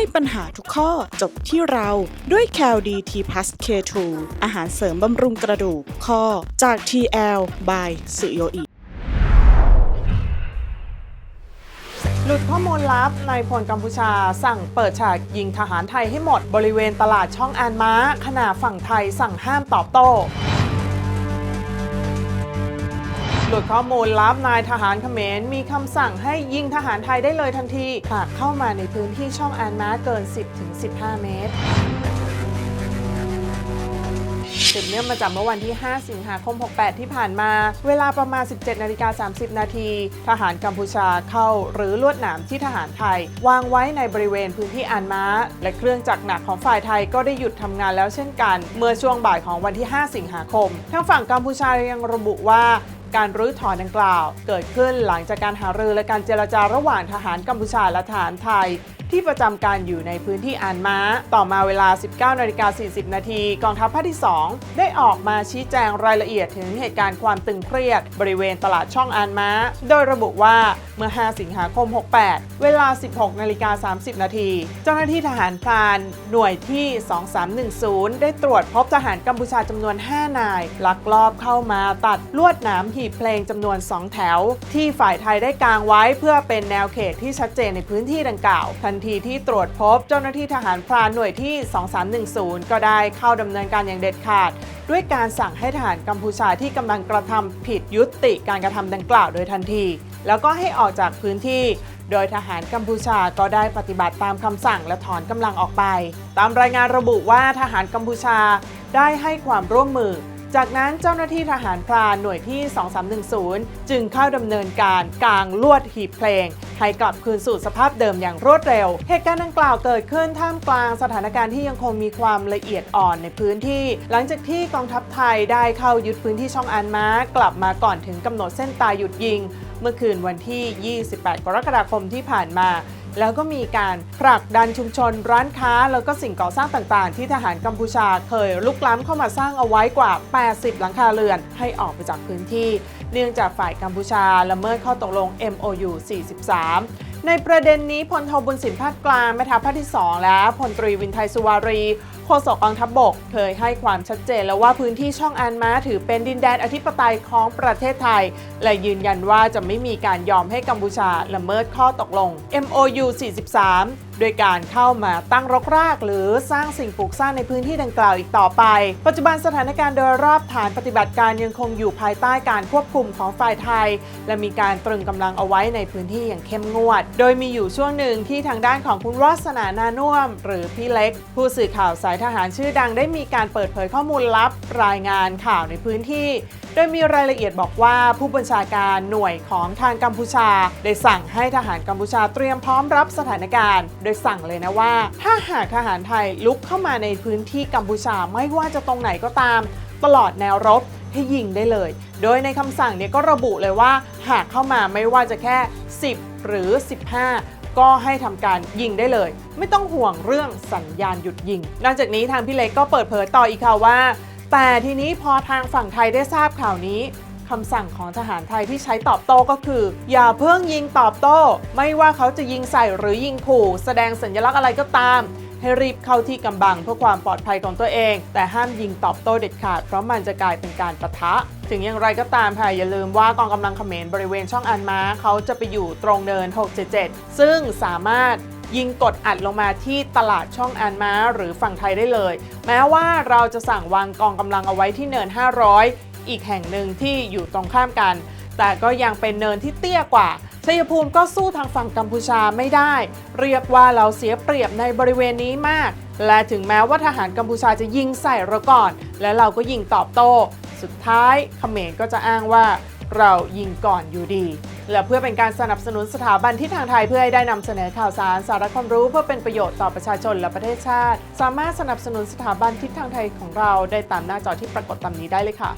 ให้ปัญหาทุกข้อจบที่เราด้วย c a l d t plus K2 อาหารเสริมบำรุงกระดูกข้อจาก TL by สุโยอิหลุดข้อมูลลับนายพลกัมพูชา สั่งเปิดฉากยิงทหารไทยให้หมดบริเวณตลาดช่องอานม้า ขณะฝั่งไทยสั่งห้ามตอบโต้ หลุดข้อมูลลับนายทหารเขมรมีคำสั่งให้ยิงทหารไทยได้เลยทันที หากเข้ามาในพื้นที่ช่องอานมาเกิน 10-15 เมตรสืบเนื่องมาจากเมื่อวันที่ 5 สิงหาคม 68 ที่ผ่านมา เวลาประมาณ 17 นาฬิกา 30 นาที ทหารกัมพูชาเข้าหรือลวดหนามที่ทหารไทย วางไว้ในบริเวณพื้นที่อานม้า และเครื่องจักรหนักของฝ่ายไทยก็ได้หยุดทำงานแล้วเช่นกัน เมื่อช่วงบ่ายของวันที่ 5 สิงหาคม ทางฝั่งกัมพูชายังระบุว่า การรื้อถอนดังกล่าว เกิดขึ้นหลังจากการหารือและการเจรจาระหว่างทหารกัมพูชาและทหารไทยที่ประจำการอยู่ในพื้นที่อานม้า ต่อมาเวลา 19นาฬิกา40 นาทีกองทัพภาคที่ 2 ได้ออกมาชี้แจงรายละเอียดถึงเหตุการณ์ความตึงเครียด บริเวณตลาดช่องอานม้า โดยระบุว่าเมื่อ 5 สิงหาคม 68 เวลา 16นาฬิกา30 นาทีเจ้าหน้าที่ทหารพราน หน่วยที่ 2310 ได้ตรวจพบทหารกัมพูชาจำนวน 5 นาย ลักลอบเข้ามาตัดลวดหนามหีบเพลงจำนวน 2 แถว ที่ฝ่ายไทยได้กางไว้เพื่อเป็นแนวเขตที่ชัดเจนในพื้นที่ดังกล่าวทันทีที่ตรวจพบเจ้าหน้าที่ทหารพรานหน่วยที่ 2310 ก็ได้เข้าดำเนินการอย่างเด็ดขาด ด้วยการสั่งให้ทหารกัมพูชาที่กำลังกระทำผิดยุติการกระทำดังกล่าวโดยทันที แล้วก็ให้ออกจากพื้นที่ โดยทหารกัมพูชาก็ได้ปฏิบัติตามคำสั่งและถอนกำลังออกไป ตามรายงานระบุว่าทหารกัมพูชาได้ให้ความร่วมมือ จากนั้นเจ้าหน้าที่ทหารพรานหน่วยที่ 2310 จึงเข้าดำเนินการกลางลวดหีบเพลง ให้กลับคืนสู่สภาพเดิมอย่างรวดเร็ว เหตุการณ์ดังกล่าวเกิดขึ้นท่ามกลางสถานการณ์ที่ยังคงมีความละเอียดอ่อนในพื้นที่ หลังจากที่กองทัพไทยได้เข้ายึดพื้นที่ช่องอานม้ากลับมาก่อนถึงกำหนดเส้นตายหยุดยิง เมื่อคืนวันที่ 28 กรกฎาคมที่ผ่านมา แล้วก็มีการผลักดันชุมชนร้านค้า แล้วก็สิ่งก่อสร้างต่างๆ ที่ทหารกัมพูชาเคยลุกล้ำเข้ามาสร้างเอาไว้กว่า 80 หลังคาเรือนให้ออกไปจากพื้นที่ เนื่องจากฝ่ายกัมพูชาละเมิดข้อตกลง MOU 43ในประเด็นนี้พลโทบุญสินภาคกลางแม่ทัพภาคที่ 2 และพลตรีวินไทยสุวารี ฆษกกองทัพบบกเคยให้ความชัดเจนแล้วว่าพื้นที่ช่องอานมาถือเป็นดินแดนอธิปไตยของประเทศไทย และยืนยันว่าจะไม่มีการยอมให้กัมพูชาละเมิดข้อตกลง MOU 43 โดยการเข้ามาตั้งรกราก หรือสร้างสิ่งปลูกสร้างในพื้นที่ดังกล่าวอีกต่อไป ปัจจุบันสถานการณ์โดยรอบฐานปฏิบัติการยังคงอยู่ภายใต้การควบคุมของฝ่ายไทย และมีการตรึงกำลังเอาไว้ในพื้นที่อย่างเข้มงวด โดยมีอยู่ช่วงหนึ่งที่ทางด้านของคุณวาสนานานุ่ม หรือพี่เล็ก ผู้สื่อข่าวสายทหารชื่อดังได้มีการเปิดเผยข้อมูลลับรายงานข่าวในพื้นที่ โดยมีรายละเอียดบอกว่าผู้บัญชาการหน่วยของทางกัมพูชา ได้สั่งให้ทหารกัมพูชาเตรียมพร้อมรับสถานการณ์โดยสั่งเลยนะว่า ถ้าหากทหารไทยลุกเข้ามาในพื้นที่กัมพูชาไม่ว่าจะตรงไหนก็ตาม ตลอดแนวรบให้ยิงได้เลย โดยในคำสั่งเนี่ยก็ระบุเลยว่า หากเข้ามาไม่ว่าจะแค่ 10 หรือ 15ก็ให้ทำการยิงได้เลย ไม่ต้องห่วงเรื่องสัญญาณหยุดยิงหลังจากนี้ทางพี่เล็กก็เปิดเผยต่ออีกค่ะว่า แต่ทีนี้พอทางฝั่งไทยได้ทราบข่าวนี้ คำสั่งของทหารไทยที่ใช้ตอบโต้ก็คือ อย่าเพิ่งยิงตอบโต้ ไม่ว่าเขาจะยิงใส่หรือยิงขู่ แสดงสัญลักษณ์อะไรก็ตาม ให้รีบเข้าที่กำบังเพื่อความปลอดภัยของตัวเอง แต่ห้ามยิงตอบโต้เด็ดขาด เพราะมันจะกลายเป็นการประทะถึงอย่างไรก็ตามค่ะอย่าลืมว่ากองกำลังเขมรบริเวณช่องอันมาเขาจะไปอยู่ตรงเนิน 677 ซึ่งสามารถยิงกดอัดลงมาที่ตลาดช่องอันมาหรือฝั่งไทยได้เลย แม้ว่าเราจะสั่งวางกองกำลังเอาไว้ที่เนิน 500 อีกแห่งหนึ่งที่อยู่ตรงข้ามกัน แต่ก็ยังเป็นเนินที่เตี้ยกว่าชัยภูมิก็สู้ทางฝั่งกัมพูชาไม่ได้ เรียกว่าเราเสียเปรียบในบริเวณนี้มาก และถึงแม้ว่าทหารกัมพูชาจะยิงใส่เราก่อน และเราก็ยิงตอบโต้ สุดท้ายเขมรก็จะอ้างว่าเรายิงก่อนอยู่ดี และเพื่อเป็นการสนับสนุนสถาบันที่ทางไทยเพื่อให้ได้นำเสนอข่าวสารสาระความรู้เพื่อเป็นประโยชน์ต่อประชาชนและประเทศชาติ สามารถสนับสนุนสถาบันทิศทางไทยของเราได้ตามหน้าจอที่ปรากฏตามนี้ได้เลยค่ะ